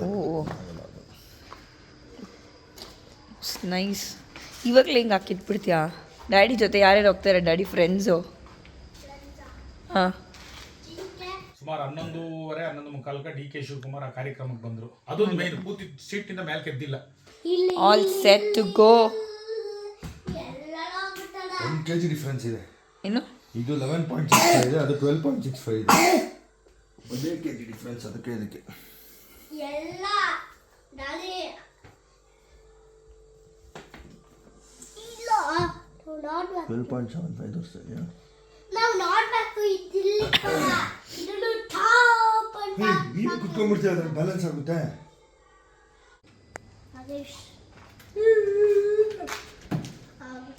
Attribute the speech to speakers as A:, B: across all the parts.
A: ಓ nice ಇವಾಗಲೇ ಹಿಂಗೆ ಹಾಕಿಟ್ಬಿಡ್ತೀಯಾ? Daddy ಜೊತೆ ಯಾರ್ಯಾರು ಹೋಗ್ತಾರೆ? ಡ್ಯಾಡಿ ಫ್ರೆಂಡ್ಸು ಹಾಂ.
B: ಸುಮಾರು ಹನ್ನೊಂದೂವರೆ ಹನ್ನೊಂದು ಮುಕ್ಕಾಲ್ಕ ಡಿ ಕೆ ಶಿವಕುಮಾರ್ ಆ ಕಾರ್ಯಕ್ರಮಕ್ಕೆ ಬಂದ್ರು. ಅದೊಂದು ಮೇನ್ ಕೂತಿ ಸೀಟಿಂದ ಮೇಲೆ ಕೆದ್ದಿಲ್ಲ.
A: All set to go
C: one K G difference ಇದೆ.
A: ಏನು?
C: ಇದು ಲೆವೆನ್ ಪಾಯಿಂಟ್ ಸಿಕ್ಸ್ ಫೈವ್ ಇದೆ ಅದು ಟ್ವೆಲ್ ಪಾಯಿಂಟ್ ಸಿಕ್ಸ್ ಫೈವ್ ಇದೆ. ಒಂದೇ ಕೆ ಜಿ ಡಿಫ್ರೆನ್ಸ್ ಅದಕ್ಕೆ ಇದಕ್ಕೆ.
D: ಎಲ್ಲ ದಾದಿ ಇಲ್ಲ ನೋಡ್ಬೇಕು
C: ಟ್ವೆಲ್ ಪಾಯಿಂಟ್ ಸೆವೆನ್ ಫೈವ್ ತೋರಿಸ್ತಾ ಇದೆಯಾ
D: ನಾವು ನೋಡ್ಬೇಕು ಇದಿಲ್ಲಿ ಇದನ್ನು ಟಾಪ್ ಅಂತ
C: ನೀನು ಕುತ್ಕೊಂಡ್ಬಿಡ್ತೀಯ ಅದ್ರಲ್ಲಿ ಬ್ಯಾಲೆನ್ಸ್ ಆಗುತ್ತೆ
D: ಹರೀಶ್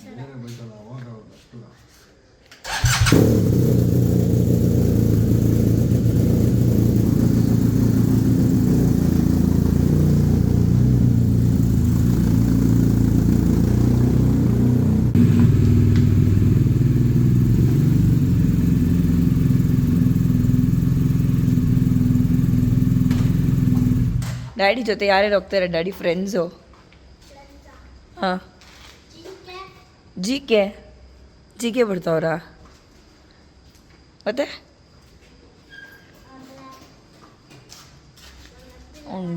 C: ಬೇರೆ ಬೈತಲ್ಲ ಅವಾಗ ಅವಾಗ ಅಷ್ಟು
A: ಡ್ಯಾಡಿ ಜೊತೆ ಯಾರ್ಯಾರು ಹೋಗ್ತಾರೆ? ಡ್ಯಾಡಿ ಫ್ರೆಂಡ್ಸು ಹಾಂ. ಜಿ ಕೆ ಜಿ ಕೆ ಬಿಡ್ತಾವ್ರಾ? ಮತ್ತೆ?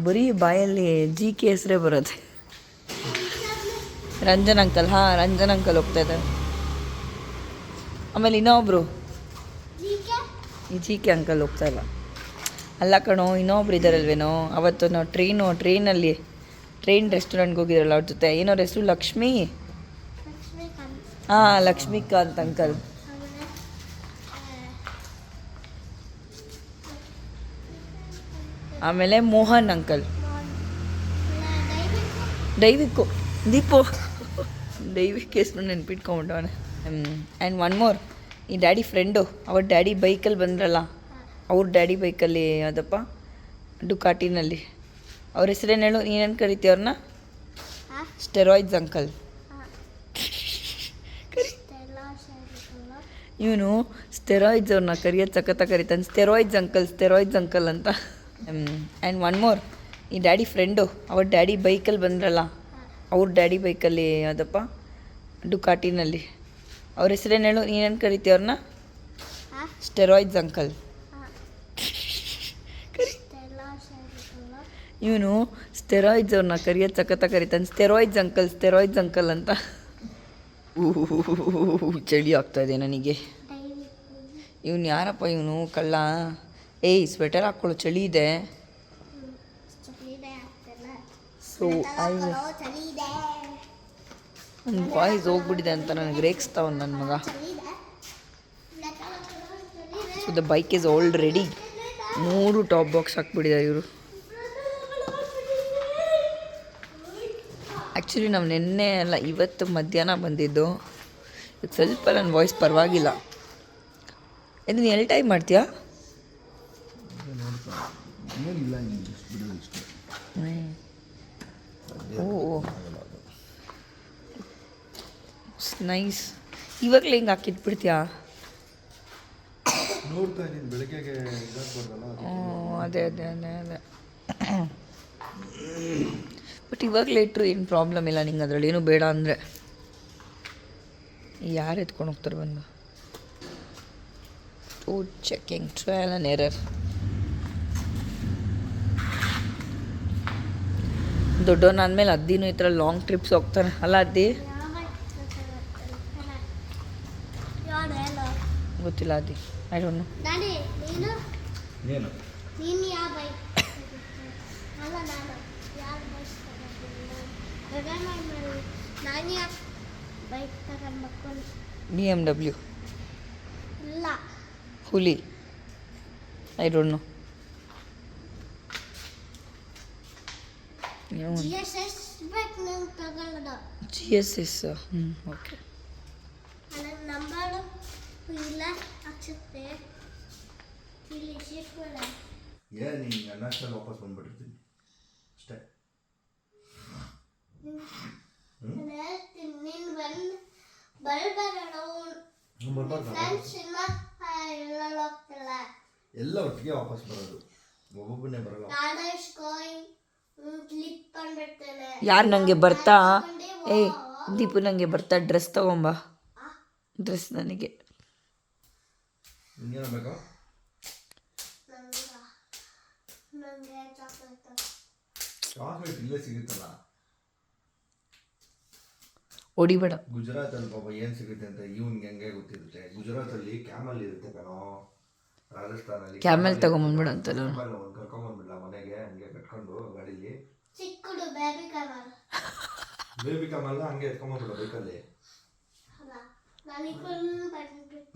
A: ಬರೀ ಬಾಯಲ್ಲಿ ಜಿ ಕೆ ಹೆಸರೇ ಬರುತ್ತೆ. ರಂಜನ್ ಅಂಕಲ್ ಹಾಂ, ರಂಜನ್ ಅಂಕಲ್ ಹೋಗ್ತಾ ಇದ್ದಾರೆ. ಆಮೇಲೆ ಇನ್ನೊಬ್ರು? ಈ ಜಿ ಕೆ ಅಂಕಲ್ ಹೋಗ್ತಾ ಇಲ್ಲ. ಅಲ್ಲ ಕಣೋ, ಇನ್ನೊಬ್ರು ಇದ್ದಾರಲ್ವೇನೋ ಅವತ್ತು ನಾವು ಟ್ರೈನು ಟ್ರೈನಲ್ಲಿ ಟ್ರೈನ್ ರೆಸ್ಟೋರೆಂಟ್ಗೆ ಹೋಗಿದ್ರಲ್ಲ ಅವ್ರ ಜೊತೆ. ಏನೋ ಹೆಸರು ಲಕ್ಷ್ಮಿ? ಹಾಂ, ಲಕ್ಷ್ಮೀಕಾಂತ್ ಅಂಕಲ್. ಆಮೇಲೆ ಮೋಹನ್ ಅಂಕಲ್. ದೈವಿಕ್ಕು. ದೀಪು. ದೈವಿಕ್ ಹೆಸರು ನೆನ್ಪಿಟ್ಕೊಂಬಿಟ್ಟವನೆ ಆ್ಯಂಡ್ ಒನ್ ಮೋರ್ ಈ ಡ್ಯಾಡಿ ಫ್ರೆಂಡು ಅವ್ರ ಡ್ಯಾಡಿ ಬೈಕಲ್ಲಿ ಬಂದ್ರಲ್ಲ. ಅವ್ರ ಡ್ಯಾಡಿ ಬೈಕಲ್ಲಿ ಯಾವುದಪ್ಪ? ಡುಕಾಟಿನಲ್ಲಿ. ಅವ್ರ ಹೆಸರೇನು ಹೇಳು? ನೀನೇನು ಕರಿತೀಯ ಅವ್ರನ್ನ ಸ್ಟೆರಾಯ್ಡ್ಸ್ ಅಂಕಲ್. ಇವನು ಸ್ಟೆರಾಯ್ಡ್ಸ್ ಅವ್ರನ್ನ ಕರಿಯೋದು ಸಖತ್ತ ಕರಿತಾನೆ. ಸ್ಟೆರಾಯ್ಡ್ಸ್ ಅಂಕಲ್ ಸ್ಟೆರಾಯ್ಡ್ಸ್ ಅಂಕಲ್ ಅಂತ. ಆ್ಯಂಡ್ ಒನ್ ಮೋರ್ ಈ ಡ್ಯಾಡಿ ಫ್ರೆಂಡು ಅವ್ರ ಡ್ಯಾಡಿ ಬೈಕಲ್ಲಿ ಬಂದ್ರಲ್ಲ ಅವ್ರ ಡ್ಯಾಡಿ ಬೈಕಲ್ಲಿ ಯಾವುದಪ್ಪ? ಡುಕಾಟಿನಲ್ಲಿ. ಅವ್ರ ಹೆಸರೇನು ಹೇಳು? ನೀನೇನು ಕರಿತೀಯ ಅವ್ರನ್ನ ಸ್ಟೆರಾಯ್ಡ್ಸ್ ಅಂಕಲ್. ಇವನು ಸ್ಟೆರಾಯ್ಡ್ಸ್ ಅವ್ರನ್ನ ಕರಿಯೋ ಚಕತ ಕರಿತಾನೆ. ಸ್ಟೆರಾಯ್ಡ್ಸ್ ಅಂಕಲ್ ಸ್ಟೆರಾಯ್ಡ್ಸ್ ಅಂಕಲ್ ಅಂತ. ಚಳಿ ಆಗ್ತಾ ಇದೆ ನನಗೆ. ಇವನು ಯಾರಪ್ಪ ಇವನು? ಕಳ್ಳ? ಏಯ್ ಸ್ವೆಟರ್ ಹಾಕ್ಕೊಳ್ಳೋ ಚಳಿ ಇದೆ. ಸೊ ಐ ನನ್ನ ವಾಯ್ಸ್ ಹೋಗ್ಬಿಟ್ಟಿದೆ ಅಂತ ನನಗೆ ರೇಗಿಸ್ತಾವ ನನ್ನ ಮಗ. So the bike is already ready ಮೂರು ಟಾಪ್ ಬಾಕ್ಸ್ ಹಾಕ್ಬಿಟ್ಟಿದ್ದಾರೆ ಇವರು. ಆ್ಯಕ್ಚುಲಿ ನಾವು ನಿನ್ನೆ ಅಲ್ಲ ಇವತ್ತು ಮಧ್ಯಾಹ್ನ ಬಂದಿದ್ದು. ಇದು ಸ್ವಲ್ಪ ನನ್ನ ವಾಯ್ಸ್ ಪರವಾಗಿಲ್ಲ. ಇದು ನೀನು ಎಲ್ಲಿ ಟೈಮ್ ಮಾಡ್ತೀಯಾ? ಓ ನೈಸ್ ಇವಾಗಲೇ ಹಿಂಗೆ ಹಾಕಿಟ್ಬಿಡ್ತೀಯಾ ಅದೇ ಅದೇ ಅದೇ ಅದೇ. ಬಟ್ ಇವಾಗ ಲೇಟ್ರ್ ಏನು ಪ್ರಾಬ್ಲಮ್ ಇಲ್ಲ ನಿಂಗೆ ಅದರಲ್ಲಿ? ಏನು ಬೇಡ ಅಂದರೆ. ಯಾರು ಎತ್ಕೊಂಡು ಹೋಗ್ತಾರೆ ಬಂದು? ಓ ಚೆಕಿಂಗ್ ಟ್ರಯಲ್ ಅನ್ ಎರರ್ ದೊಡ್ಡವನ ಆದಮೇಲೆ ಅದ್ದಿನೂ ಈ ಥರ ಲಾಂಗ್ ಟ್ರಿಪ್ಸ್ ಹೋಗ್ತಾನೆ. ಅಲ್ಲ ಅದ್ದಿ? ಗೊತ್ತಿಲ್ಲ ಅದಿ ಐ ಡೋಂಟ್ ನೋ
D: ನೀನು
C: ಏನು
D: ನೀನು? ಯಾವ ಬೈಕ್? ಅಲ್ಲ ನಾನು. ನಾನು ಯಾವ ಬೈಕ್ ತಗೊಂಡ್ಬೇಕು
A: ಬಿ ಎಂ ಡಬ್ಲ್ಯೂ.
D: ಇಲ್ಲ
A: ಹುಲಿ. I don't know.
D: G S S bike ನಂಗೆ ತಗೊಳ್ಳೋದು
A: ಹ್ಞೂ ಓಕೆ
D: ಇಲ್ಲ ಇಲ್ಲಿ
C: ನೀನು ವಾಪಸ್ ಬಂದ್ಬಿಟ್ಟಿರ್ತೀನಿ ಅಷ್ಟೇ
D: ನಾನು ಹೇಳ್ತೀನಿ ನೀನು ಬಂದು ಬರಬೇಡ
C: ಬರ್ಬಾರ್ದು
D: ಫ್ರೆಂಡ್ಸ್ ಇಲ್ಲ ಎಲ್ಲ
C: ಒಟ್ಟಿಗೆ ವಾಪಸ್ ಬರೋದು. ಒಬ್ಬೊಬ್ಬನೇ ಬರಲ್ಲ.
A: ಯಾರು ನನಗೆ ಬರ್ತಾ? ಏ ದೀಪು ನನಗೆ ಬರ್ತಾ ಡ್ರೆಸ್ ತಗೊಂಬ. ಡ್ರೆಸ್ ನನಗೆ.
D: ಚಾಕ್ಲೇಟ್
C: ಇಲ್ಲೇ ಸಿಗುತ್ತಲ್ಲ.
A: ಹೊಡಿಬೇಡ
C: ಗುಜರಾತಲ್ಲಿ ಪಾಪ ಏನು ಸಿಗುತ್ತೆ ಅಂತ ಇವನ್ ಹೆಂಗೆ ಗೊತ್ತಿರುತ್ತೆ? ಗುಜರಾತ್ ಅಲ್ಲಿ ಕ್ಯಾಮಲ್ ಇರುತ್ತೆ ಕಣೋ. ರಾಜಸ್ಥಾನಲ್ಲಿ
A: ಕ್ಯಾಮೆಲ್ ತಗೊಂಬಂದ್ಬಿಡು ಅಂತಲ್ಲ
C: ಕರ್ಕೊಂಬಂದ್ಬಿಡ್ಲ ಮನೆಗೆ ಹಂಗೆ ಕಟ್ಕೊಂಡು ಗಾಡೀಲಿ.
D: ಚಿಕ್ಕದು ಬೇಬಿ ಕಮಲ್
C: ಬೇಬಿ ಕಮಲ್ ಹಂಗೆ ಎತ್ಕೊಂಬಂದ್ಬಿಡ ಬೈಕಲ್ಲಿ.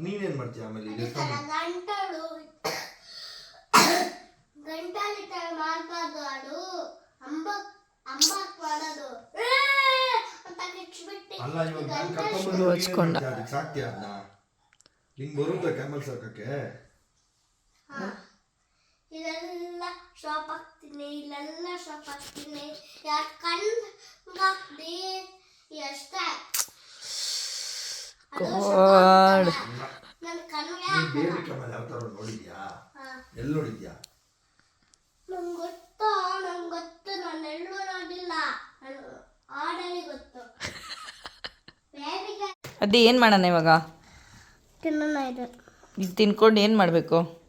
C: ನೀನೇನ್ ಮಾಡ್ತೀಯ ಆಮೇಲೆ
D: ಥರ ಗಂಟಲು. ಮಾಡ್ಬಾರ್ದು ಅದು. ಅಂಬ ಅಂಬಕ್ ಮಾಡೋದು
C: ಅದಕ್ಕೆ ಸಾಕ್ತೀಯ ಅದನ್ನ ಹಿಂಗೆ ಬರುತ್ತೆ ಕ್ಯಾಮಲ್ ಸಾಕಕ್ಕೆ?
D: ಹಾ. ಇದೆಲ್ಲ ಶಾಪ್ ಹಾಕ್ತೀನಿ ಇಲ್ಲೆಲ್ಲ ಶಾಪ್ ಹಾಕ್ತೀನಿ. ಅಷ್ಟೇ
A: God.
D: ನನ್ನ ಕಣ್ಣಿಗೆ
C: ಬೇಬಿ ಕ್ಯಾಮಲ್ ಯಾವ ಥರ ನೋಡಿದ್ಯಾ. ಎಲ್ಲಿ ನೋಡಿದ್ಯಾ?
D: ನಂಗೆ ಗೊತ್ತು ನಂಗೆ ಗೊತ್ತು ನಾನು ಎಲ್ಲೂ ನೋಡಿಲ್ಲ. ನಾನು ಆಡಲ್ಲಿ ಗೊತ್ತು.
A: ಅದೇ ಏನು ಮಾಡೋಣ ಇವಾಗ?
D: ತಿನ್ನೋಣ ಇದು.
A: ಇದು ತಿನ್ಕೊಂಡು ಏನು ಮಾಡಬೇಕು?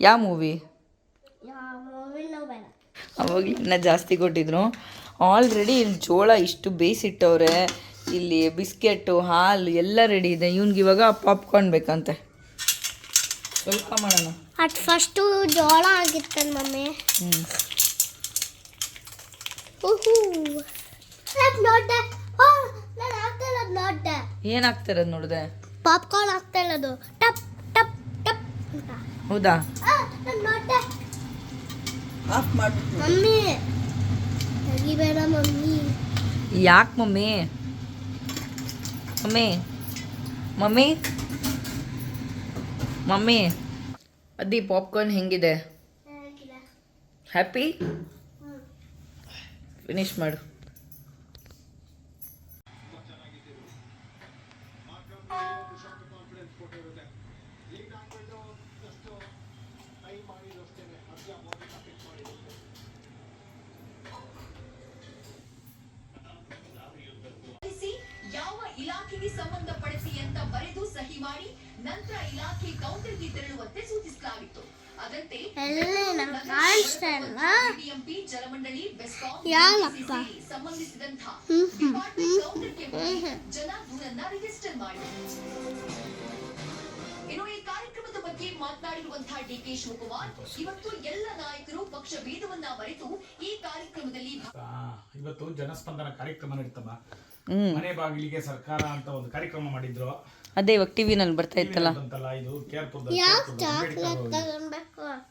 A: ಯಾವ ಮೂವಿ? ಅವಾಗ ಇನ್ನ ಜಾಸ್ತಿ ಕೊಟ್ಟಿದ್ರು. ಆಲ್ರೆಡಿ ಇಲ್ಲಿ ಜೋಳ ಇಷ್ಟು ಬೇಯಿಸಿಟ್ಟವ್ರೆ. ಇಲ್ಲಿ ಬಿಸ್ಕೆಟು ಹಾಲು ಎಲ್ಲ ರೆಡಿ ಇದೆ. ಇವ್ನಿಗೆ ಇವಾಗ ಪಾಪ್ಕಾರ್ನ್ ಬೇಕಂತೆ. ಸ್ವಲ್ಪ ಮಾಡೋಣ.
D: ಅಟ್ ಫಸ್ಟು ಜೋಳ ಆಗಿತ್ತೆ ಮಮ್ಮಿ.
A: ಹ್ಞೂ
D: ನಾನು ನೋಡ್ದೆ ಓ ನಾನು ಆಗ್ತಾ ಇರೋದು ನೋಡ್ದೆ.
A: ಏನಾಗ್ತಿರೋದು ನೋಡಿದೆ?
D: ಪಾಪ್ಕಾರ್ನ್ ಆಗ್ತಾ ಇರೋದು. ಟಪ್ ಟಪ್ ಟಪ್ ಅಂತ.
A: ಹೌದಾ?
D: ನಾನು ನೋಡ್ದೆ.
A: ಆಫ್
D: ಮಮ್ಮಿ ತೆಗಿಬೇಡ ಮಮ್ಮಿ.
A: ಯಾಕೆ ಮಮ್ಮಿ? Mummy mummy mummy. ಅದಿ ಪಾಪ್ಕಾರ್ನ್ ಹೆಂಗಿದೆ? ಹ್ಯಾಪಿ ಫಿನಿಶ್ ಮಾಡು.
E: ಇಲಾಖೆಗೆ ಸಂಬಂಧಪಡಿಸಿ ಅಂತ ಬರೆದು ಸಹಿ ಮಾಡಿ ನಂತರ ಇಲಾಖೆ ಕೌಂಟರ್ಗೆ ತೆರಳುವಂತೆ ಸೂಚಿಸಲಾಗಿತ್ತು. ಅದಂತೆ ಜಲಮಂಡಳಿ ಬೆಸ್ಕಾಂ ಡಿಪಾರ್ಟ್ಮೆಂಟ್ ಕೌಂಟರ್ಗೆ ಜನ ದೂರನ್ನ ರಿಜಿಸ್ಟರ್ ಮಾಡಿ. ಇನ್ನು ಈ ಕಾರ್ಯಕ್ರಮದ ಬಗ್ಗೆ ಮಾತನಾಡಿರುವಂತಹ ಡಿಕೆ ಶಿವಕುಮಾರ್ ಇವತ್ತು ಎಲ್ಲ ನಾಯಕರು ಪಕ್ಷ ಭೇದವನ್ನ ಮರೆತು ಈ ಕಾರ್ಯಕ್ರಮದಲ್ಲಿ
B: ಇವತ್ತು ಜನಸ್ಪಂದನ ಕಾರ್ಯಕ್ರಮ ನಡೀತಮ್ಮ. ಮನೆ ಬಾಗಿಲಿಗೆ ಸರ್ಕಾರ ಅಂತ ಒಂದು ಕಾರ್ಯಕ್ರಮ ಮಾಡಿದ್ರು.
A: ಅದೇ ಇವಾಗ ಟಿವಿ ನಲ್ಲಿ ಬರ್ತಾ ಇತ್ತಲ್ಲ?
B: ಅಂತಲ್ಲ ಇದು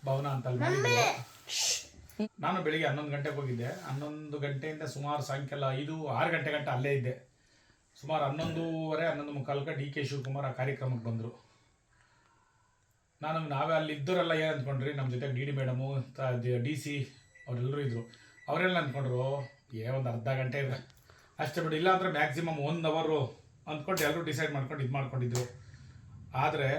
B: ಭವನ ಅಂತ ನಾನು ಬೆಳಿಗ್ಗೆ ಹನ್ನೊಂದು ಗಂಟೆಗೆ ಹೋಗಿದ್ದೆ. ಹನ್ನೊಂದು ಗಂಟೆಯಿಂದ ಸುಮಾರು ಸಾಯಂಕಾಲ ಐದು ಆರು ಗಂಟೆ ಗಂಟೆ ಅಲ್ಲೇ ಇದ್ದೆ. ಸುಮಾರು ಹನ್ನೊಂದೂವರೆ ಹನ್ನೊಂದು ಮುಕ್ಕಾಲ್ಕ ಡಿ ಕೆ ಶಿವಕುಮಾರ್ ಆ ಕಾರ್ಯಕ್ರಮಕ್ಕೆ ಬಂದರು. ನಾನು ನಾವೇ ಅಲ್ಲಿ ಇದ್ದವರೆಲ್ಲ ಏನು ಅಂದ್ಕೊಂಡ್ರಿ? ನಮ್ಮ ಜೊತೆಗೆ D D madam D C ಅವರೆಲ್ಲರೂ ಇದ್ದರು ಅವರೆಲ್ಲ ಅಂದ್ಕೊಂಡ್ರು, ಏ, ಒಂದು ಅರ್ಧ ಗಂಟೆ ಇದೆ ಅಷ್ಟೇ ಬಿಡಿ, ಇಲ್ಲಾಂದ್ರೆ ಮ್ಯಾಕ್ಸಿಮಮ್ ಒನ್ ಅವರು ಅಂದ್ಕೊಂಡು ಎಲ್ಲರೂ ಡಿಸೈಡ್ ಮಾಡ್ಕೊಂಡು ಇದು ಮಾಡ್ಕೊಂಡಿದ್ರು. ಆದರೆ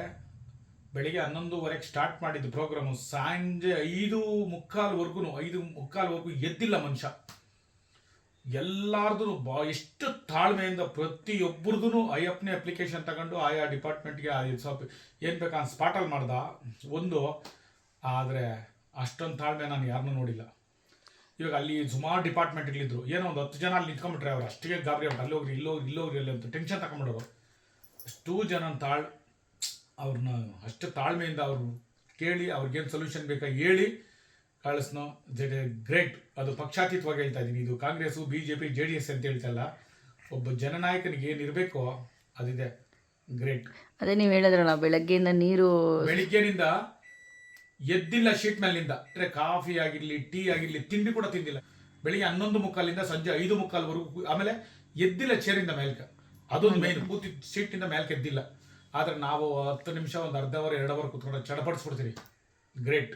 B: ಬೆಳಿಗ್ಗೆ ಹನ್ನೊಂದುವರೆಗೆ ಸ್ಟಾರ್ಟ್ ಮಾಡಿದ್ದು ಪ್ರೋಗ್ರಾಮು ಸಂಜೆ ಐದು ಮುಕ್ಕಾಲ್ವರೆಗೂ ಐದು ಮುಕ್ಕಾಲ್ವರೆಗೂ ಎದ್ದಿಲ್ಲ ಮನುಷ್ಯ. ಎಲ್ಲಾರ್ದು ಬಾ, ಎಷ್ಟು ತಾಳ್ಮೆಯಿಂದ ಪ್ರತಿಯೊಬ್ಬರದು ನೇ ಅಪ್ಲಿಕೇಶನ್ ತಗೊಂಡು ಆಯಾ ಡಿಪಾರ್ಟ್ಮೆಂಟ್ಗೆ ಸ್ವಲ್ಪ ಏನು ಬೇಕಾ ಸ್ಪಾಟಲ್ಲಿ ಮಾಡ್ದ. ಒಂದು, ಆದರೆ ಅಷ್ಟೊಂದು ತಾಳ್ಮೆ ನಾನು ಯಾರನ್ನೂ ನೋಡಿಲ್ಲ. ಇವಾಗ ಅಲ್ಲಿ ಸುಮಾರು ಡಿಪಾರ್ಟ್ಮೆಂಟ್ಗಳಿದ್ರು ಏನೋ ಒಂದು ಹತ್ತು ಜನ ಅಲ್ಲಿ ನಿಂತ್ಕೊಂಡ್ಬಿಟ್ರೆ ಅವ್ರು ಅಷ್ಟಿಗೆ ಗಾಬರಿ ಅವ್ರು ಅಲ್ಲಿ ಹೋಗ್ರಿ ಇಲ್ಲಿ ಹೋಗ್ರಿ ಇಲ್ಲಿ ಹೋಗ್ರಿ ಅಲ್ಲಿ ಅಂತ ಟೆನ್ಷನ್ ತಗೊಂಡ್ಬಿಡೋರು ಅಷ್ಟು ಜನ ತಾಳ್ ಅವ್ರನ್ನ ಅಷ್ಟು ತಾಳ್ಮೆಯಿಂದ ಅವರು ಕೇಳಿ ಅವ್ರಿಗೇನು ಸೊಲ್ಯೂಷನ್ ಬೇಕಾ ಹೇಳಿ ಕಳಿಸ್ನೋ ಜೆ ಗ್ರೇಟ್ ಅದು ಪಕ್ಷಾತೀತವಾಗಿ ಹೇಳ್ತಾ ಇದ್ದೀನಿ. ಇದು Congress B J P J D S ಅಂತ ಹೇಳ್ತಲ್ಲ ಒಬ್ಬ ಜನನಾಯಕನಿಗೆ ಏನಿರಬೇಕೋ ಅದಿದೆ ಗ್ರೇಟ್.
A: ಅದೇ ನೀವು ಹೇಳಿದ್ರಲ್ಲ ಬೆಳಗ್ಗೆಯಿಂದ ನೀರು
B: ಬೆಳಿಗ್ಗೆನಿಂದ ಎದ್ದಿಲ್ಲ ಶೀಟ್ ಮೇಲಿಂದ. ಅಂದ್ರೆ ಕಾಫಿ ಆಗಿರಲಿ ಟೀ ಆಗಿರಲಿ ತಿಂಡಿ ಕೂಡ ತಿಂದಿಲ್ಲ. ಬೆಳಿಗ್ಗೆ ಹನ್ನೊಂದು ಮುಕ್ಕಾಲಿಂದ ಸಂಜೆ ಐದು ಮುಕ್ಕಾಲ್ವರೆಗೂ ಆಮೇಲೆ ಎದ್ದಿಲ್ಲ ಚೇರಿಂದ ಮೇಲ್ಕ. ಅದೊಂದು ಮೇನ್ ಕೂತಿ ಸೀಟಿಂದ ಮೇಲ್ಕೆ ಎದ್ದಿಲ್ಲ. ಆದ್ರೆ ನಾವು ಹತ್ತು ನಿಮಿಷ ಒಂದು ಅರ್ಧ ಅವರ್ ಎರಡು ಅವರ್ ಕೂತ್ಕೊಂಡು ಚಡಪಡಿಸ್ಬಿಡ್ತೀವಿ ಗ್ರೇಟ್.